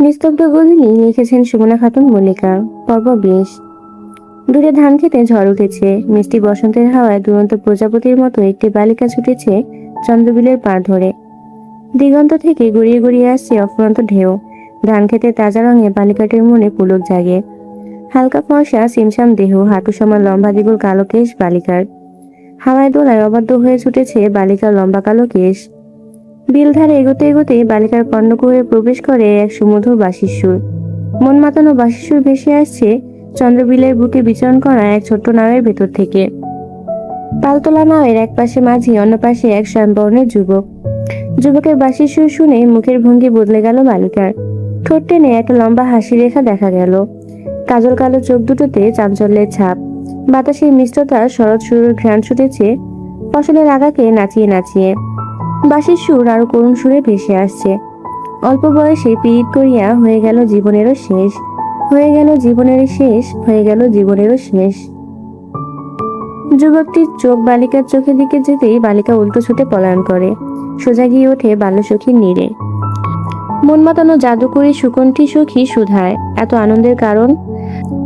নিস্তব্ধ গলিনী লিখেছেন সুমনা খাতুন মল্লিকা পর্ব বেশ। দূরে ধান খেতে ঝড় উঠেছে, মিষ্টি বসন্তের হাওয়ায় দুরন্ত প্রজাপতির মতো একটি বালিকা ছুটেছে চন্দ্রবিলের পা ধরে। দিগন্ত থেকে গড়িয়ে গড়িয়ে আসছে অফুরন্ত ঢেউ। ধান খেতে তাজা রঙে বালিকাটির মনে পুলক জাগে। হালকা ফর্সা, সিমসাম দেহ, হাঁটু সমান লম্বা দ্বিগুল কালো কেশ বালিকার। হাওয়ায় দোলায় অবাধ্য হয়ে ছুটেছে বালিকার লম্বা কালো কেশ। বিলধারে এগোতে এগোতে বালিকার কর্ণকুহরে প্রবেশ করে এক সুমধুর বাঁশির সুর। মন মাতানো বাঁশির সুর ভেসে আসছে চন্দ্রবিলের বুকে বিচরণ করা এক ছোট্ট নাওয়ের ভেতর থেকে। পালতোলা নাওয়ের এক পাশে মাঝি, অন্য পাশে এক শ্যামবর্ণের যুবক। যুবকের বাঁশির সুর শুনে মুখের ভঙ্গি বদলে গেল বালিকার। ঠোঁট টেনে একটা লম্বা হাসি রেখা দেখা গেল। কাজল কালো চোখ দুটোতে চাঞ্চল্যের ছাপ। বাতাসের মিষ্টতার শরৎ সুরের ঘ্রাণ ছুটেছে। ফসলের আগাকে নাচিয়ে নাচিয়ে। বাঁশির সুর আরও করুণ সুরে ভেসে আসছে। অল্প বয়সে পীড়িত করিয়া হয়ে গেল জীবনেরও শেষ, হয়ে গেল জীবনেরও শেষ, হয়ে গেল জীবনেরও শেষ। যুবকটির চোখ বালিকার চোখের দিকে যেতেই বালিকা উল্টো ছুটে পলায়ন করে, সোজা গিয়ে ওঠে বাল্যসখীর নীড়ে। মন মাতানো জাদুকরী সুকণ্ঠী সখী সুধায়, এত আনন্দের কারণ?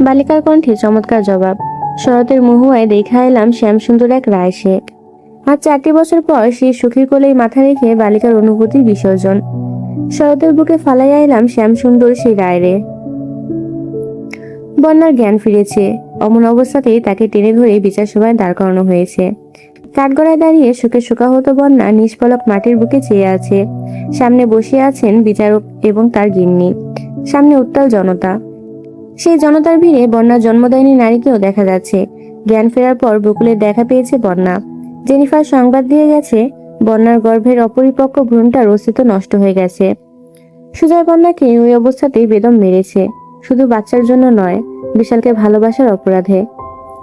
বালিকার কণ্ঠে চমৎকার জবাব। শরতের মহুয়ায় দেখা এলাম শ্যামসুন্দর এক রায় শেখ আর চারটি বছর পর সেই সুখীর কোলেই মাথা রেখে বালিকার অনুভূতির বিসর্জন। শরতের বুকে ফালাইয়া এলাম শ্যামসুন্দর সেই রায়রে বন্যার জ্ঞান ফিরেছে। অমন অবস্থাতেই তাকে টেনে ধরে বিচার সভায় দাঁড় করানো হয়েছে। কাঠগড়ায় দাঁড়িয়ে সুখে শোকাহত বন্যা নিষ্পলক মাটির বুকে চেয়ে আছে। সামনে বসে আছেন বিচারক এবং তার গিন্নি। সামনে উত্তাল জনতা। সেই জনতার ভিড়ে বন্যার জন্মদায়িনী নারীকেও দেখা যাচ্ছে। জ্ঞান ফেরার পর বকুলের দেখা পেয়েছে বন্যা। জেনিফার সংবাদ দিয়ে গেছে, বন্যার গর্ভের অপরিপক্ক ভ্রূণটার অস্তিত্ব নষ্ট হয়ে গেছে। সুজয় বন্যাকে ওই অবস্থাতেই বেদম মেরেছে। শুধু বাচ্চার জন্য নয়, বিশালকে ভালোবাসার অপরাধে।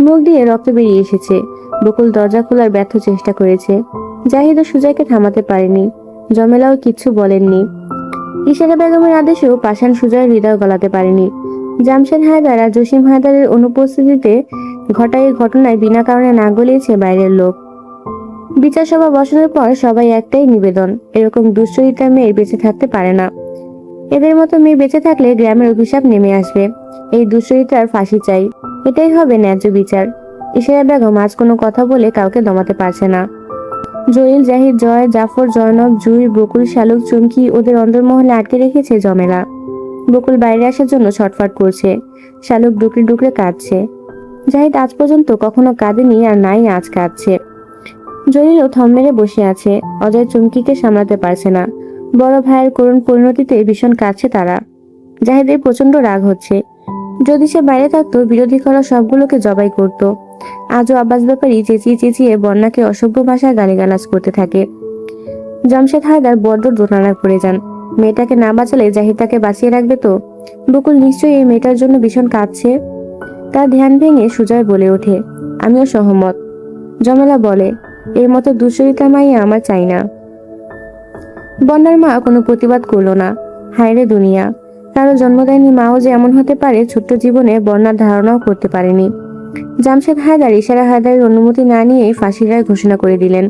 মুখ দিয়ে রক্ত বেরিয়ে এসেছে। বকুল দরজা খোলার ব্যর্থ চেষ্টা করেছে। জাহিদ সুজয়কে থামাতে পারেনি। জমেলাও কিচ্ছু বলেননি। ইশারা বেগমের আদেশেও পাষাণ সুজয়ের হৃদয় গলাতে পারেনি। জামশেদ হায়দার আর জসিম হায়দারের অনুপস্থিতিতে ঘটা এই ঘটনায় বিনা কারণে না গলিয়েছে বাইরের লোক। বিচার সভা বসানোর পর সবাই একটাই নিবেদন, এরকম দুশ্চরিত্রা মেয়ে বেঁচে থাকতে পারে না। এদের মতো মেয়ে বেঁচে থাকলে গ্রামের অভিশাপ নেমে আসবে। এই দুশ্চরিত্রার ফাঁসি চাই। এটাই হবে ন্যায্য বিচার। ইশারা বেগম আজ কোনো কথা বলে কাউকে দমাতে পারছে না। জহিল জাহির জয়, জাফর জয়নব, জুই, বকুল, শালুক, চুমকি ওদের অন্দরমহলে আটকে রেখেছে জমেলা। বকুল বাইরে আসার জন্য ছটফট করছে। শালুক ডুকরে ডুকরে কাঁদছে। জাহিদ আজ পর্যন্ত কখনো কাঁদেনি আর নাই আজ কাঁদছে। জলিলও থম মেরে বসে আছে। অজয় চুমকিকে সামলাতে পারছে না। বড় ভাইয়ের করুণ পরিণতিতে ভীষণ কাঁদছে তারা। জাহিদের প্রচণ্ড রাগ হচ্ছে। যদি সে বাইরে থাকতো, বিরোধী করা সবগুলোকে জবাই করত। আজও আব্বাস ব্যাপারী চেঁচিয়ে চেঁচিয়ে বন্যাকে অসভ্য ভাষায় গালিগালাজ করতে থাকে। জামশেদ হায়দার বড্ড দোটানায় পড়ে যান। মেয়েটাকে না বাঁচালে জাহিদ তাকে বাঁচিয়ে রাখবে তো? বকুল নিশ্চয়ই এই মেয়েটার জন্য ভীষণ কাঁদছে। তার ধ্যান ভেঙে সুজয় বলে ওঠে, আমিও সহমত। জমেলা বলে এর মতো দুশ্চরিতা মাইয়া আমার চাই না। বন্যার মা কোনো প্রতিবাদ করল না। হায়রে দুনিয়া, কারও জন্মদায়নি মাও যে এমন হতে পারে, ছোট্ট জীবনে বন্যার ধারণাও করতে পারেনি। জামশেদ হায়দার ইশারা হায়দারের অনুমতি না নিয়ে ফাঁসির রায় ঘোষণা করে দিলেন।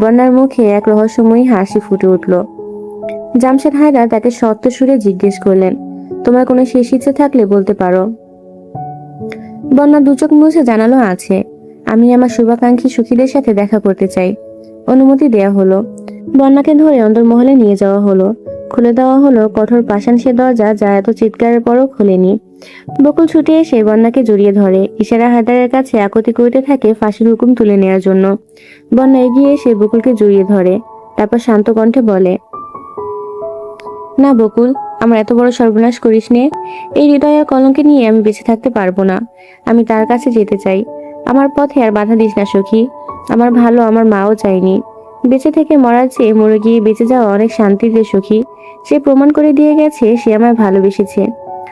বন্যার মুখে এক রহস্যময়ী হাসি ফুটে উঠল। জামশেদ হায়দার তাকে সত্য সুরে জিজ্ঞেস করলেন, তোমার কোনো শেষ ইচ্ছে থাকলে বলতে পারো? বন্যা দুচোখ মুছে জানালো আছে আমি আমার শুভাকাঙ্ক্ষী সুখীদের সাথে দেখা করতে চাই। অনুমতি দেয়া হলো। বন্যাকে ধরে অন্দরমহলে নিয়ে যাওয়া হলো। খুলে দেওয়া হলো কঠোর পাষাণ সে দরজা যা এত চিৎকারের পরও খোলেনি। বকুল ছুটে এসে বন্যাকে জড়িয়ে ধরে। ইশারা হায়দারের কাছে আকতি করতে থাকে ফাঁসির হুকুম তুলে নেওয়ার জন্য। বন্যা এগিয়ে এসে বকুলকে জড়িয়ে ধরে। তারপর শান্ত কণ্ঠে বলে, না বকুল, আমার এত বড় সর্বনাশ করিস নে। এই হৃদয়ের কলঙ্কে নিয়ে আমি বেঁচে থাকতে পারব না। আমি তার কাছে যেতে চাই। আমার পথে আর বাধা দিস না, সখী। আমার ভালো, আমার মাও চাইনি বেঁচে থেকে মরার চেয়ে মরে গিয়ে বেঁচে যাওয়া অনেক শান্তিতে সখী। সে প্রমাণ করে দিয়ে গেছে, সে আমায় ভালোবেসেছে।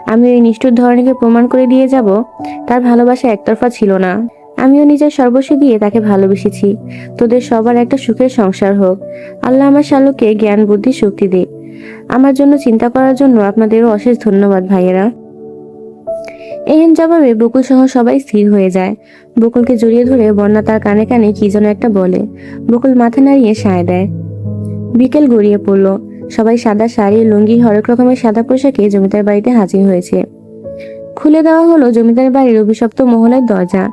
আমি ওই নিষ্ঠুর ধরনীকে প্রমাণ করে দিয়ে যাব, তার ভালোবাসা একতরফা ছিল না। আমিও নিজের সর্বস্ব দিয়ে তাকে ভালোবেসেছি। তোদের সবার একটা সুখের সংসার হোক। আল্লাহ আমার শালুকে জ্ঞান, বুদ্ধি, শক্তি দে। আমার জন্য চিন্তা করার জন্য আপনাদেরও অশেষ ধন্যবাদ, ভাইয়েরা। এহেন জবাবে বকুল সহ সবাই স্থির হয়ে যায়। বকুলকে জড়িয়ে ধরে বন্যা তার কানে কানে কি যেন একটা বলে। বকুল মাথা নাড়িয়ে সায় দেয়। বিকেল গড়িয়ে পড়ল। সবাই সাদা শাড়ি, লুঙ্গি, হরেক রকমের সাদা পোশাকে জমিদার বাড়িতে হাজির হয়েছে। খুলে দেওয়া হলো জমিদার বাড়ির অভিশপ্ত মহলের দরজা।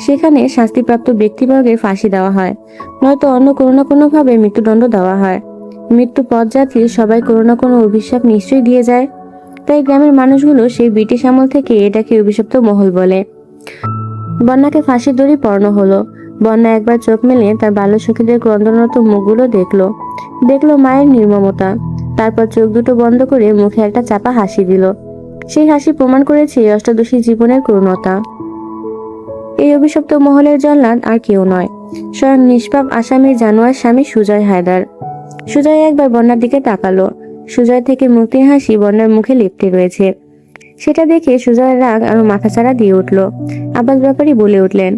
সেখানে শাস্তিপ্রাপ্ত ব্যক্তিবর্গের ফাঁসি দেওয়া হয়। নয়তো অন্য কোনো না কোনোভাবে মৃত্যুদণ্ড দেওয়া হয়। মৃত্যু পথযাত্রী সবাই কোনো না কোনো অভিশাপ নিশ্চয়ই দিয়ে যায়। তাই গ্রামের মানুষগুলো সেই ব্রিটিশ আমল থেকে এটাকে অভিশপ্ত মহল বলে। বন্যাকে ফাঁসির দড়ি পড়ানো হলো। বন্যা একবার চোখ মেলে তার বাল্য সখীদের ক্রন্দনরত মুখগুলো দেখল। দেখল মায়ের নির্মমতা। তারপর চোখ দুটো বন্ধ করে মুখে একটা চাপা হাসি দিল। সেই হাসি প্রমাণ করেছে অষ্টাদশী জীবনের করুণতা। এই অভিশপ্ত মহলের জল্লাদ আর কেউ নয়। স্বয়ং নিষ্পাপ আসামির জানোয়ার স্বামী সুজয় হায়দার। সুজয় একবার বন্যার দিকে তাকালো। সুজয় থেকে মুক্তির হাসি বন্যার মুখে লিপটে রয়েছে সেটা দেখে সুজয়ের রাগ আরও মাথাচাড়া দিয়ে উঠল। আব্বাস ব্যাপারী বলে উঠলেন,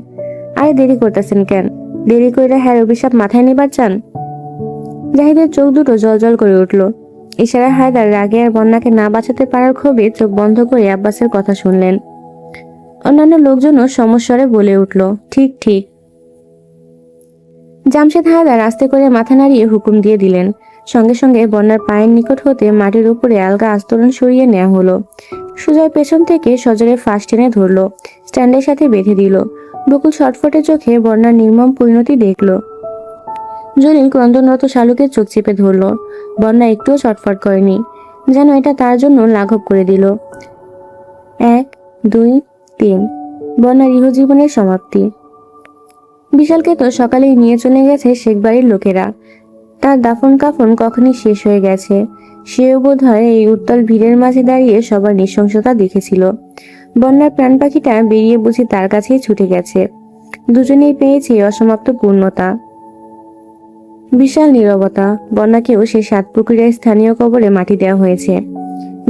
আরে দেরি করতেছেন কেন? দেরি করে হ্যার অভিশাপ মাথায় নিবার চান? জাহিদের চোখ দুটো জল করে উঠল। ইশারা হায়দার রাগে আর বন্যাকে না বাঁচাতে পারার ক্ষোভে চোখ বন্ধ করে আব্বাসের কথা শুনলেন। অন্যান্য লোকজনও সমস্বরে বলে উঠল, ঠিক ঠিক। জামশেদ হায়দার আস্তে করে মাথা নাড়িয়ে হুকুম দিয়ে দিলেন সঙ্গে সঙ্গে বন্যার পায়ের নিকট হতে মাটির উপরে আলগা আস্তরণ সরিয়ে নেওয়া হলো। সুজয় পেছন থেকে সজরে ফাঁস টেনে ধরলো, স্ট্যান্ডের সাথে বেঁধে দিল। বকুল ছটফটে চোখে বন্যার নির্মম পরিণতি দেখল। জলিল ক্রন্দনরত শালুকের চোখ চেপে ধরলো। বন্যা একটুও ছটফট করেনি, যেন এটা তার জন্য লাঘব করে দিল। এক, দুই, তিন, বন্যার ইহজীবনের সমাপ্তি। বিশালকে তো সকালেই নিয়ে চলে গেছে শেখ বাড়ির লোকেরা। তার দাফন কাফন কখনই শেষ হয়ে গেছে। সেও বোধ হয় এই উত্তল ভিড়ের মাঝে দাঁড়িয়ে সবার নৃশংসতা দেখেছিল। বন্যার প্রাণ পাখিটা বেরিয়ে বুঝি তার কাছেই ছুটে গেছে। দুজনেই পেয়েছে অসমাপ্ত পূর্ণতা। বিশাল নীরবতা। বন্যাকেও সে সাত পুকুরের স্থানীয় কবরে মাটি দেওয়া হয়েছে।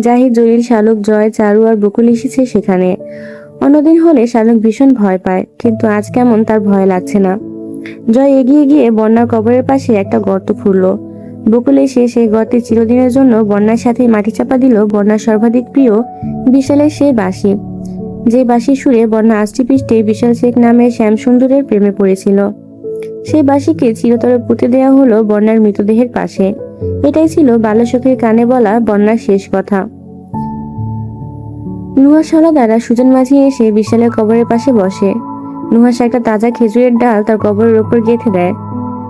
জাহিদ, জলিল, শালুক, জয়, চারু আর বকুল এসেছে সেখানে। অন্যদিন হলে শালুক ভীষণ ভয় পায়, কিন্তু আজ কেমন তার ভয় লাগছে না। জয় এগিয়ে গিয়ে বন্যার কবরের পাশে একটা গর্ত ফুরল বকুল এসে সেই গর্তে চিরদিনের জন্য বন্যার সাথে মাটি চাপা দিল বন্যার সর্বাধিক প্রিয় বিশালের সেই বাঁশি। যে বাঁশি সুরে বন্যা আষ্টি পৃষ্ঠে বিশাল শেখ নামের শ্যামসুন্দরের প্রেমে পড়েছিল। সেই বাঁশিকে চিরতরে পুঁতে দেওয়া হলো বন্যার মৃতদেহের পাশে। এটাই ছিল বাল্যসখীর কানে বলা বন্যার শেষ কথা। নুহাস দ্বারা সুজন মাঝি এসে বিশালের কবরের পাশে বসে। নুহাস একটা তাজা খেজুরের ডাল তার কবরের ওপর গেঁথে দেয়।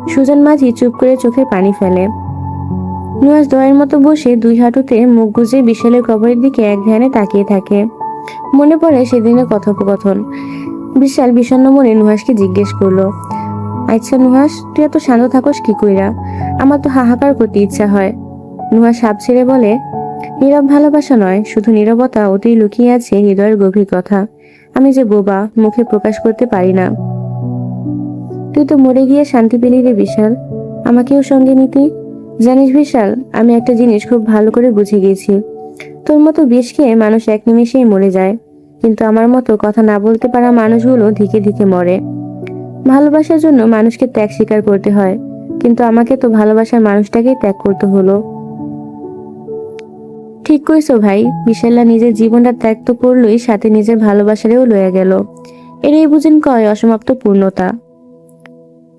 সুজন মাঝি চুপ করে চোখের পানি ফেলে। নুহাস দয়ের মতো বসে দুই হাঁটুতে মুখ গুজে বিশালের কবরের দিকে এক ধ্যানে তাকিয়ে থাকে। মনে পড়ে সেদিনের কথোপকথন। বিশাল বিষণ্ণ মনে নুহাসকে জিজ্ঞেস করল আচ্ছা নুহাস তুই এত শান্ত থাকস কি কইরা? আমার তো হাহাকার করতে ইচ্ছা হয়। নুহাস সাপ ছেড়ে বলে, নীরব ভালোবাসা নয়, শুধু নীরবতা, ওতেই লুকিয়ে আছে হৃদয়ের গভীর কথা। আমি যে বোবা, মুখে প্রকাশ করতে পারি না। তুই তো মরে গিয়ে শান্তি পেলি রে বিশাল। আমাকেও সঙ্গে নিতি। জানিস বিশাল, আমি একটা জিনিস খুব ভালো করে বুঝে গেছি তোর মতো বিষ খেয়ে মানুষ এক নিমেষেই মরে যায়। কিন্তু আমার মতো কথা না বলতে পারা মানুষগুলো ধিকে ধিকে মরে। ভালোবাসার জন্য মানুষকে ত্যাগ স্বীকার করতে হয়। কিন্তু আমাকে তো ভালোবাসার মানুষটাকেই ত্যাগ করতে হলো। ঠিক কইছো ভাই, বিশাল্লা নিজের জীবনটা ত্যাগ তো করলোই, সাথে নিজের ভালোবাসারেও লয়ে গেল। এটাই বুঝেন কয় অসমাপ্ত পূর্ণতা।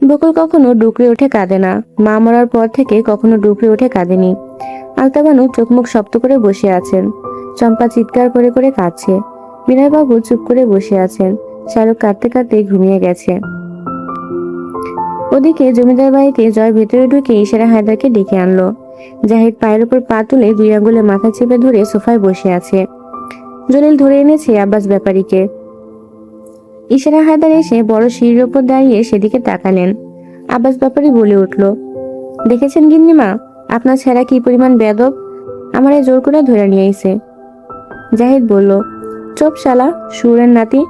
বকুল কখনো ডুকরে ওঠে কাঁদে না, মা মরার পর থেকে কখনো ডুকরে ওঠে কাঁদেনি। আলতাবানু চোখ মুখ শক্ত করে বসে আছেন, চম্পা চিৎকার করে করে কাঁদছে। বিনয়বাবু চুপ করে বসে আছেন, শাহরুখ কাঁদতে কাঁদতে ঘুমিয়ে গেছে। ওদিকে জমিদার বাড়িতে জয় ভেতরে ঢুকে ইশারা হায়দারকে ডেকে আনলো। জাহিদ পায়ের উপর পা তুলে দুই আঙ্গুলে মাথা চেপে ধরে সোফায় বসে আছে। জলিল ধরে এনেছে আব্বাস ব্যাপারীকে। ইশারা হায়দার এসে বড় সিঁড়ির ওপর দাঁড়িয়ে সেদিকে তাকালেন। আব্বাস ব্যাপারী বলে উঠল, দেখেছেন গিন্নিমা, আপনার ছেঁড়া কি পরিমাণ বেদব আমারে জোর করে ধরে নিয়ে জাহিদ বলল চোপ শালা সুরের নাতি,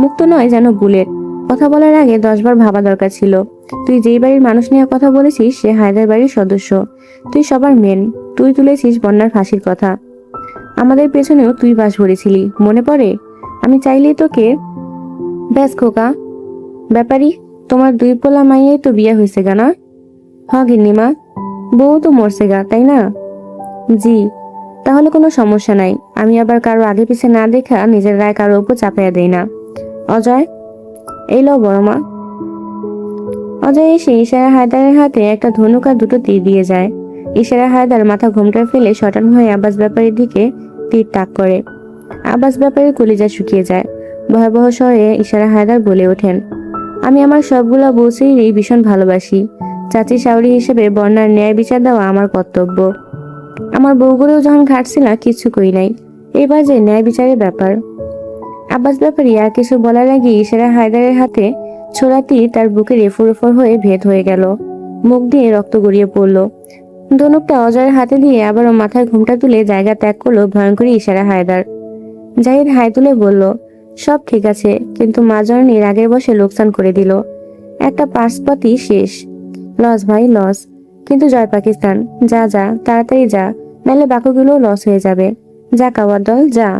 মুক্ত নয় যেন বুলেট কথা বলার আগে দশবার ভাবা দরকার ছিল। তুই যেই বাড়ির মানুষ নিয়ে কথা বলেছিস, সে হায়দার বাড়ির সদস্য। তুই সবার মেন তুই তুলেছিস বন্যার ফাঁসির কথা। আমাদের পেছনেও তুই বাস ভরেছিলি, মনে পড়ে? আমি চাইলেই তোকে ব্যাস খোকা। ব্যাপারী, তোমার দুই পোলা মাইয়াই তো বিয়ে হয়েছে গা, না? হ গিন্নিমা বউ তো মরছে গা, তাই না? জি, তাহলে কোনো সমস্যা নাই। আমি আবার কারও আগে পিছে না দেখা নিজের রায় কারও উপর চাপাইয়া দেই না। অজয় এই লো বড় মা। অজয় এসে ইশারা হায়দারের হাতে একটা ধনুক আর দুটো তীর দিয়ে যায়। ইশারা হায়দার মাথা ঘোমটা ফেলে শটান হয়ে আব্বাস ব্যাপারীর দিকে তীর তাক করে। আব্বাস ব্যাপারীর কলিজা শুকিয়ে যায়। ভয়াবহ স্বরে ইশারা হায়দার বলে ওঠেন, আমি আমার সবগুলো বউসেরই ভীষণ ভালোবাসি। চাচি শাওরি হিসেবে বন্যার ন্যায় বিচার দেওয়া আমার কর্তব্য। আমার বউগুলোও যখন ঘাটছিল কিচ্ছু কই নাই। এবার যে ন্যায় বিচারের ব্যাপার আব্বাস ব্যাপারী আর কিছু বলার আগে ইশারা হায়দারের হাতে ছোড়াটি তার বুকে এফর এফর হয়ে ভেদ হয়ে গেল। মুখ দিয়ে রক্ত গড়িয়ে পড়ল। ধনুকটা অজয়ের হাতে দিয়ে আবারও মাথায় ঘুমটা তুলে জায়গা ত্যাগ করল ভয়ঙ্করী ইশারা হায়দার। জাহিদ হাই তুলে বলল, সব ঠিক আছে, কিন্তু মা জননীর আগের বসে লোকসান করে দিল। একটা পার্সপাতি শেষ। লস ভাই, লস। কিন্তু জয় পাকিস্তান। যা যা, তাড়াতাড়ি যা, নাহলে বাকিগুলো লস হয়ে যাবে। যা কাওয়ার দল, যা।